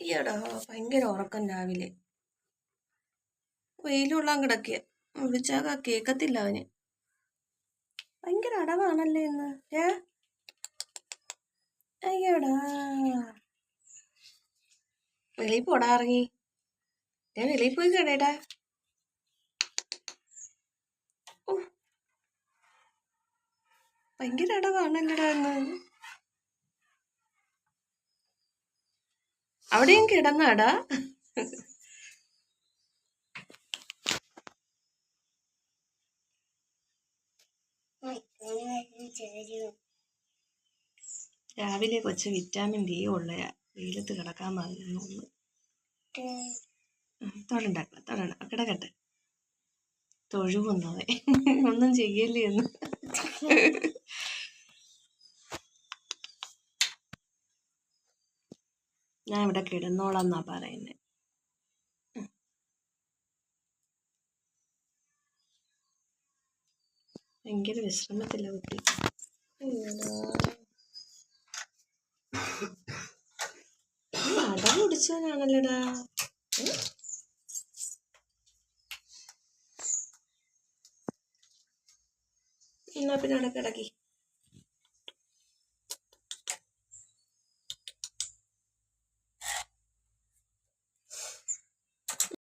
ഈയടാ ഭയങ്കര ഉറക്കം രാവിലെ. വെയിലുള്ളാൻ കിടക്കിയ. വിളിച്ചാൽ കേക്കത്തില്ല അവന്. ഭയങ്കര അടവാണല്ലേ ഇന്ന് ഡാ. അയ്യോടാ. വെളിയിൽ പോടാ ഇറങ്ങി. ഞാൻ വെളിയിൽ പോയി കേടേടാ ഭയങ്കര അടവാണല്ലേടാ ഇന്ന്. അവിടെയും കിടന്നാടാ. രാവിലെ കൊച്ചു വിറ്റാമിൻ ഡി ഉള്ള വെയിലത്ത് കിടക്കാൻ പാടില്ലെന്ന് തോന്നുന്നു. തൊടണ്ടാക്കള തൊടണ്ട കിടക്കട്ടെ. തൊഴുകുന്നവൻ ഒന്നും ചെയ്യല്ലേ എന്ന് ഞാൻ ഇവിടെ കിടന്നോളാന്നാ പറയുന്നത് ഭയങ്കര വിശ്രമത്തില്ല കുട്ടി. അട എന്നാ പിന്നെ കിടക്കി.